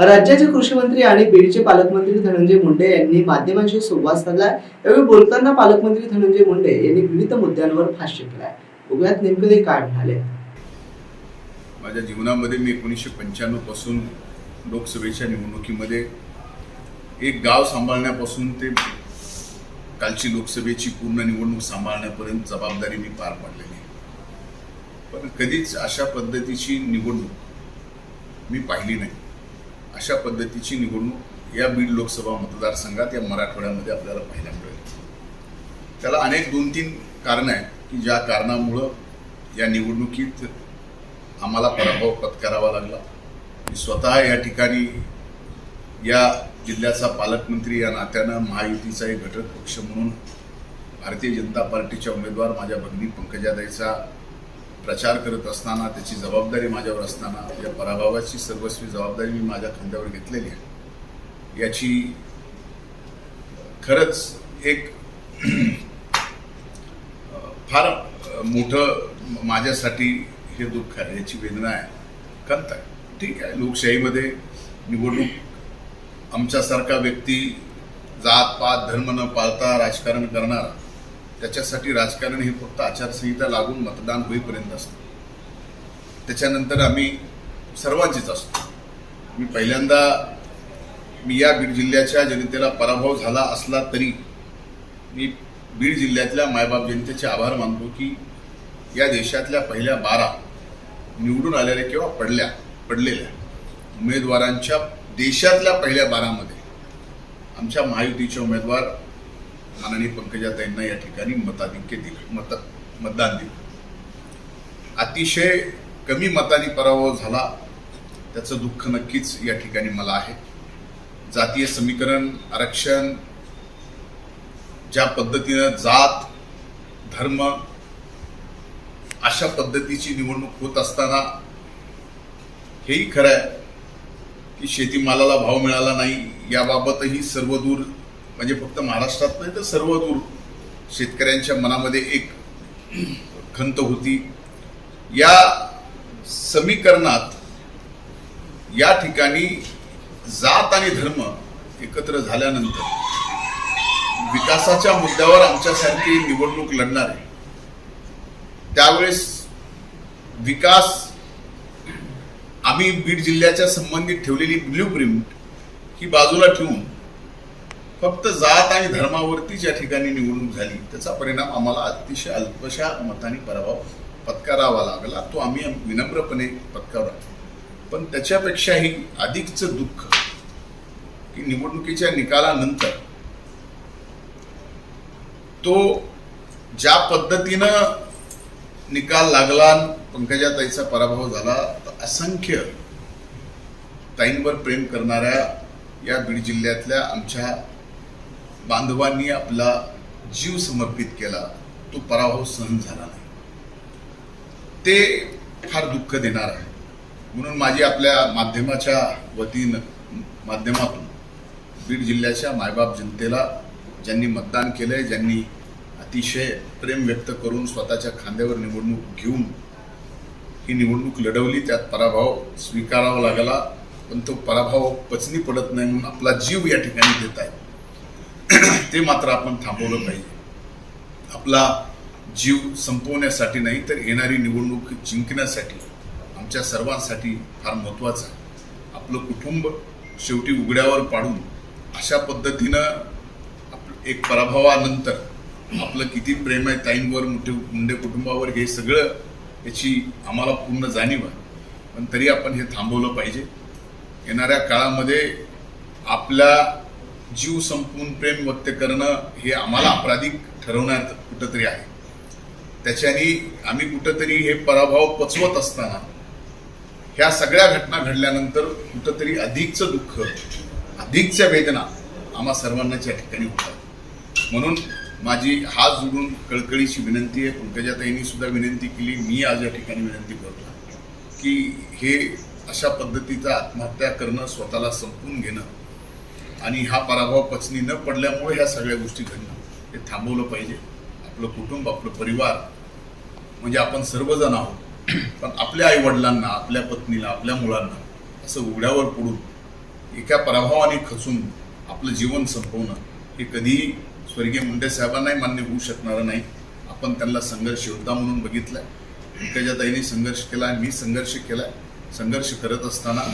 राज्याचे कृषी मंत्री आणि बीडचे पालकमंत्री धनंजय मुंडे यांनी माध्यमांशी संवाद साधला यावेळी बोलताना पालकमंत्री धनंजय मुंडे यांनी विविध मुद्द्यांवर भाष्य केलाय. बघूयात नेमकं ते काय म्हणाले. माझ्या जीवनामध्ये मी एकोणीसशे पंच्याण्णवपासून लोकसभेच्या निवडणुकीमध्ये एक गाव सांभाळण्यापासून ते कालची लोकसभेची पूर्ण निवडणूक सांभाळण्यापर्यंत जबाबदारी मी पार पाडलेली आहे. पण कधीच अशा पद्धतीची निवडणूक मी पाहिली नाही. अशा पद्धतीची निवडणूक या बीड लोकसभा मतदारसंघात या मराठवाड्यामध्ये आपल्याला पाहायला मिळेल. त्याला अनेक दोन तीन कारणं आहेत की ज्या कारणामुळं या निवडणुकीत आम्हाला पराभव पत्करावा लागला. मी स्वतः या ठिकाणी या जिल्ह्याचा पालकमंत्री या नात्यानं महायुतीचा एक घटक पक्ष म्हणून भारतीय जनता पार्टीच्या उमेदवार माझ्या भगिनी पंकजादाईचा प्रचार करत असताना त्याची जबाबदारी माझ्यावर असताना या पराभवाची सर्वस्वी जबाबदारी मी माझ्या खांद्यावर घेतलेली आहे. याची खरंच एक फार मोठं माझ्यासाठी हे दुःख आहे याची वेदना आहे खंत आहे. ठीक आहे लोकशाहीमध्ये निवडणूक आमच्यासारखा व्यक्ती जात पात धर्म न पाळता राजकारण करणार त्याच्यासाठी राजकारण हे फक्त आचारसंहिता लागून मतदान होईपर्यंत असतं. त्याच्यानंतर आम्ही सर्वांचीच असतो. मी पहिल्यांदा मी या बीड जिल्ह्याच्या जनतेला पराभव झाला असला तरी मी बीड जिल्ह्यातल्या मायबाप जनतेचे आभार मानतो की या देशातल्या पहिल्या बारा निवडून आलेल्या किंवा पडल्या पडलेल्या उमेदवारांच्या देशातल्या पहिल्या बारामध्ये आमच्या महायुतीचे उमेदवार माननीय पंकजाताईंना या ठिकाणी मताधिक्य दिलं मत मतदान दिलं. अतिशय कमी मतानी पराभव झाला त्याचं दुःख नक्कीच या ठिकाणी मला आहे. जातीय समीकरण आरक्षण ज्या पद्धतीनं जात धर्म अशा पद्धतीची निवडणूक होत असताना हेही खरं आहे की शेतीमालाला भाव मिळाला नाही याबाबतही सर्वदूर म्हणजे फक्त महाराष्ट्रात नाही तर सर्वदूर शेतकऱ्यांच्या मनामध्ये एक खंत होती. या समीकरणात या ठिकाणी जात आणि धर्म एकत्र झाल्यानंतर विकासाच्या मुद्द्यावर आमच्यासारखी निवडणूक लढणार आहे. त्यावेळेस विकास आम्ही बीड जिल्ह्याच्या संबंधित ठेवलेली ब्ल्यू प्रिंट ही बाजूला ठेवून फक्त जात आणि धर्मावरती ज्या ठिकाणी निवडणूक झाली. त्याचा परिणाम आम्हाला अतिशय अल्पशा मताने पराभव पत्करावा लागला. तो आम्ही विनम्रपणे पत्करला पण त्याच्यापेक्षाही अधिकचं दुःख की निवडणुकीच्या निकालानंतर तो ज्या पद्धतीनं निकाल लागला पंकजाताईचा पराभव झाला तर असंख्य ताईंवर प्रेम करणाऱ्या या बीड जिल्ह्यातल्या आमच्या बांधवांनी आपला जीव समर्पित केला तो पराभव सहन झाला नाही. ते फार दुःख देणार आहे. म्हणून माझी आपल्या माध्यमाच्या वतीनं माध्यमातून बीड जिल्ह्याच्या मायबाप जनतेला ज्यांनी मतदान केलंय ज्यांनी अतिशय प्रेम व्यक्त करून स्वतःच्या खांद्यावर निवडणूक घेऊन ही निवडणूक लढवली त्यात पराभव स्वीकारावा लागला पण तो पराभव पचनी पडत नाही म्हणून आपला जीव या ठिकाणी देत आहे ते मात्र आपण थांबवलं पाहिजे. आपला जीव संपवण्यासाठी नाही तर येणारी निवडणूक जिंकण्यासाठी आमच्या सर्वांसाठी फार महत्त्वाचं आहे. आपलं कुटुंब शेवटी उघड्यावर पाडून अशा पद्धतीनं आप- एक पराभवानंतर आपलं किती प्रेम आहे ताईंवर मुठे मुंडे कुटुंबावर हे सगळं याची आम्हाला पूर्ण जाणीव आहे. पण तरी आपण हे थांबवलं पाहिजे. येणाऱ्या काळामध्ये आपल्या जीव संपून प्रेम व्यक्त करणं हे आम्हाला अपराधिक ठरवण्यात कुठंतरी आहे. त्याच्यानी आम्ही कुठंतरी हे पराभव पचवत असताना ह्या सगळ्या घटना घडल्यानंतर कुठंतरी अधिकचं दुःख अधिकच्या वेदना आम्हा सर्वांनाच या ठिकाणी होतात म्हणून माझी हात जोडून कळकळीची विनंती आहे पंकजाताईंनी सुद्धा विनंती केली मी आज या ठिकाणी विनंती करतो की हे अशा पद्धतीचा आत्महत्या करणं स्वतःला संपून घेणं आणि हा पराभव पचनी न पडल्यामुळे ह्या सगळ्या गोष्टी घडणं हे थांबवलं पाहिजे. आपलं कुटुंब आपलं परिवार म्हणजे आपण सर्वजण आहोत. पण आपल्या आईवडिलांना आपल्या पत्नीला आपल्या मुलांना असं उघड्यावर पडून एका पराभवाने खचून आपलं जीवन संपवणं हे कधीही स्वर्गीय मुंडे साहेबांनाही मान्य होऊ शकणारं नाही. आपण त्यांना संघर्ष योद्धा म्हणून बघितलं पंकजाताईंनी संघर्ष केला मी संघर्ष केला. संघर्ष करत असताना